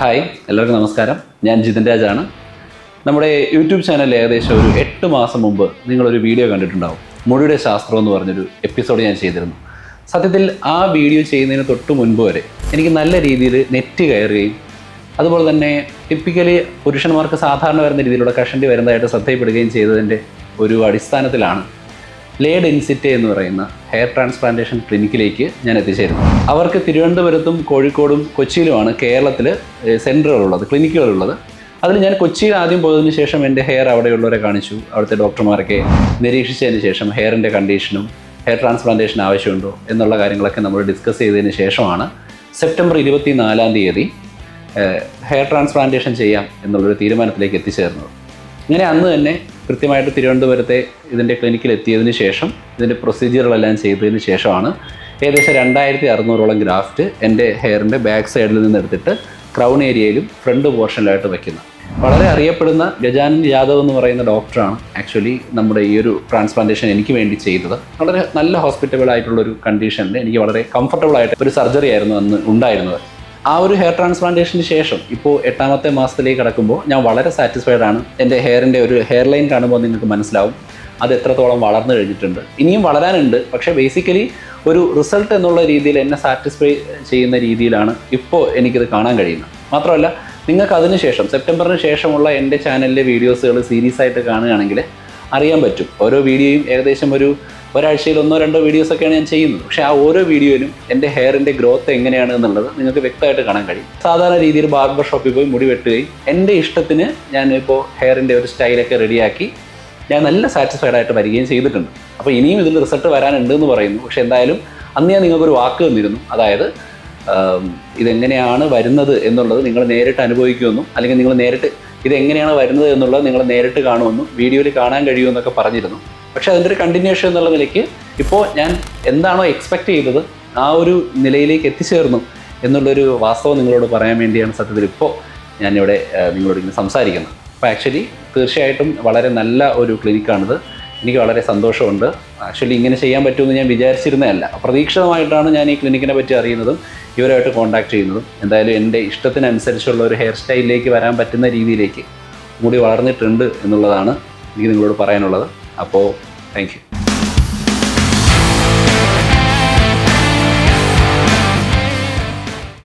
Hi എല്ലാവർക്കും നമസ്കാരം. ഞാൻ ജിതിൻ രാജാണ്. നമ്മുടെ യൂട്യൂബ് ചാനലിൽ ഏകദേശം ഒരു എട്ട് മാസം മുമ്പ് നിങ്ങളൊരു വീഡിയോ കണ്ടിട്ടുണ്ടാവും. മുടിയുടെ ശാസ്ത്രം എന്ന് പറഞ്ഞൊരു എപ്പിസോഡ് ഞാൻ ചെയ്തിരുന്നു. സത്യത്തിൽ ആ വീഡിയോ ചെയ്യുന്നതിന് തൊട്ട് മുൻപ് വരെ എനിക്ക് നല്ല രീതിയിൽ നെറ്റ് കയറുകയും അതുപോലെ തന്നെ ടിപ്പിക്കലി പുരുഷന്മാർക്ക് സാധാരണ വരുന്ന രീതിയിലുള്ള കഷണ്ടി വരുന്നതായിട്ട് ശ്രദ്ധയിൽപ്പെടുകയും ചെയ്തതിന്റെ ഒരു അടിസ്ഥാനത്തിലാണ് ലേ ഡെൻസിറ്റി എന്ന് പറയുന്ന ഹെയർ ട്രാൻസ്പ്ലാന്റേഷൻ ക്ലിനിക്കിലേക്ക് ഞാൻ എത്തിച്ചേരുന്നു. അവർക്ക് തിരുവനന്തപുരത്തും കോഴിക്കോടും കൊച്ചിയിലുമാണ് കേരളത്തിൽ സെന്ററുകളുള്ളത് ക്ലിനിക്കുകളുള്ളത് അതിൽ ഞാൻ കൊച്ചിയിൽ ആദ്യം പോയതിന് ശേഷം എന്റെ ഹെയർ അവിടെയുള്ളവരെ കാണിച്ചു. അവിടുത്തെ ഡോക്ടർമാരൊക്കെ നിരീക്ഷിച്ചതിന് ശേഷം ഹെയറിന്റെ കണ്ടീഷനും ഹെയർ ട്രാൻസ്പ്ലാന്റേഷൻ ആവശ്യമുണ്ടോ എന്നുള്ള കാര്യങ്ങളൊക്കെ നമ്മൾ ഡിസ്കസ് ചെയ്തതിന് ശേഷമാണ് സെപ്റ്റംബർ ഇരുപത്തി നാലാം തീയതി ഹെയർ ട്രാൻസ്പ്ലാന്റേഷൻ ചെയ്യാം എന്നുള്ളൊരു തീരുമാനത്തിലേക്ക് എത്തിച്ചേർന്നത്. ഇങ്ങനെ അന്ന് തന്നെ കൃത്യമായിട്ട് തിരുവനന്തപുരത്തെ ഇതിന്റെ ക്ലിനിക്കിൽ എത്തിയതിന് ശേഷം ഇതിന്റെ പ്രൊസീജിയറുകളെല്ലാം ചെയ്തതിന് ശേഷമാണ് ഏകദേശം രണ്ടായിരത്തി അറുന്നൂറോളം ഗ്രാഫ്റ്റ് എന്റെ ഹെയറിന്റെ ബാക്ക് സൈഡിൽ നിന്ന് എടുത്തിട്ട് ക്രൗൺ ഏരിയയിലും ഫ്രണ്ട് പോർഷനിലായിട്ട് വയ്ക്കുന്നത് വളരെ അറിയപ്പെടുന്ന ഗജാനൻ യാദവ് എന്ന് പറയുന്ന ഡോക്ടറാണ് ആക്ച്വലി നമ്മുടെ ഈ ഒരു ട്രാൻസ്പ്ലാന്റേഷൻ എനിക്ക് വേണ്ടി ചെയ്തത്. വളരെ നല്ല ഹോസ്പിറ്റബിൾ ആയിട്ടുള്ള ഒരു കണ്ടീഷനിൽ എനിക്ക് വളരെ കംഫർട്ടബിൾ ആയിട്ട് ഒരു സർജറി ആയിരുന്നു അന്ന് ഉണ്ടായിരുന്നത്. ആ ഒരു ഹെയർ ട്രാൻസ്പ്ലാന്റേഷന് ശേഷം ഇപ്പോൾ എട്ടാമത്തെ മാസത്തിലേക്ക് കടക്കുമ്പോൾ ഞാൻ വളരെ സാറ്റിസ്ഫൈഡ് ആണ്. എന്റെ ഹെയറിന്റെ ഒരു ഹെയർ ലൈൻ കാണുമ്പോൾ നിങ്ങൾക്ക് മനസ്സിലാവും. അത് എത്രത്തോളം വളർന്നു കഴിഞ്ഞിട്ടുണ്ട്. ഇനിയും വളരാനുണ്ട്. പക്ഷേ ബേസിക്കലി ഒരു റിസൾട്ട് എന്നുള്ള രീതിയിൽ എന്നെ സാറ്റിസ്ഫൈ ചെയ്യുന്ന രീതിയിലാണ് ഇപ്പോൾ എനിക്കിത് കാണാൻ കഴിയുന്നത്. മാത്രമല്ല നിങ്ങൾക്ക് അതിന് ശേഷം സെപ്റ്റംബറിന് ശേഷമുള്ള എന്റെ ചാനലിലെ വീഡിയോസുകൾ സീരീസ് ആയിട്ട് കാണുകയാണെങ്കിൽ അറിയാൻ പറ്റും. ഓരോ വീഡിയോയും ഏകദേശം ഒരു ഒരാഴ്ചയിൽ ഒന്നോ രണ്ടോ വീഡിയോസൊക്കെയാണ് ഞാൻ ചെയ്യുന്നത്. പക്ഷേ ആ ഓരോ വീഡിയോയിലും എന്റെ ഹെയറിന്റെ ഗ്രോത്ത് എങ്ങനെയാണ് എന്നുള്ളത് നിങ്ങൾക്ക് വ്യക്തമായിട്ട് കാണാൻ കഴിയും. സാധാരണ രീതിയിൽ ബാർബർ ഷോപ്പിൽ പോയി മുടി വെട്ടുകയും എന്റെ ഇഷ്ടത്തിന് ഞാൻ ഇപ്പോൾ ഹെയറിന്റെ ഒരു സ്റ്റൈലൊക്കെ റെഡിയാക്കി ഞാൻ നല്ല സാറ്റിസ്ഫൈഡ് ആയിട്ട് വരികയും ചെയ്തിട്ടുണ്ട്. അപ്പോൾ ഇനിയും ഇതിൽ റിസൾട്ട് വരാനുണ്ട് എന്ന് പറയുന്നു. പക്ഷേ എന്തായാലും അന്ന് ഞാൻ നിങ്ങൾക്കൊരു വാക്ക് തന്നിരുന്നു. അതായത് ഇതെങ്ങനെയാണ് വരുന്നത് എന്നുള്ളത് നിങ്ങൾ നേരിട്ട് അനുഭവിക്കുമെന്നും അല്ലെങ്കിൽ നിങ്ങൾ നേരിട്ട് ഇതെങ്ങനെയാണ് വരുന്നത് എന്നുള്ളത് നിങ്ങൾ നേരിട്ട് കാണുമെന്നും വീഡിയോയിൽ കാണാൻ കഴിയുമെന്നൊക്കെ പറഞ്ഞിരുന്നു. പക്ഷേ അതിന്റെ ഒരു കണ്ടിന്യൂഷൻ എന്നുള്ള നിലയ്ക്ക് ഇപ്പോൾ ഞാൻ എന്താണോ എക്സ്പെക്റ്റ് ചെയ്തത് ആ ഒരു നിലയിലേക്ക് എത്തിച്ചേർന്നു എന്നുള്ളൊരു വാസ്തവം നിങ്ങളോട് പറയാൻ വേണ്ടിയാണ് സത്യത്തിൽ ഇപ്പോൾ ഞാനിവിടെ നിങ്ങളോട് ഇങ്ങനെ സംസാരിക്കുന്നത്. അപ്പോൾ ആക്ച്വലി തീർച്ചയായിട്ടും വളരെ നല്ല ഒരു ക്ലിനിക്കാണിത് എനിക്ക് വളരെ സന്തോഷമുണ്ട്. ആക്ച്വലി ഇങ്ങനെ ചെയ്യാൻ പറ്റുമെന്ന് ഞാൻ വിചാരിച്ചിരുന്നതല്ല. അപ്രതീക്ഷിതമായിട്ടാണ് ഞാൻ ഈ ക്ലിനിക്കിനെ പറ്റി അറിയുന്നതും ഇവരുമായിട്ട് കോൺടാക്ട് ചെയ്യുന്നതും. എന്തായാലും എന്റെ ഇഷ്ടത്തിനനുസരിച്ചുള്ള ഒരു ഹെയർ സ്റ്റൈലിലേക്ക് വരാൻ പറ്റുന്ന രീതിയിലേക്ക് കൂടി വളർന്നിട്ടുണ്ട് എന്നുള്ളതാണ് എനിക്ക് നിങ്ങളോട് പറയാനുള്ളത്. അപ്പോൾ താങ്ക് യു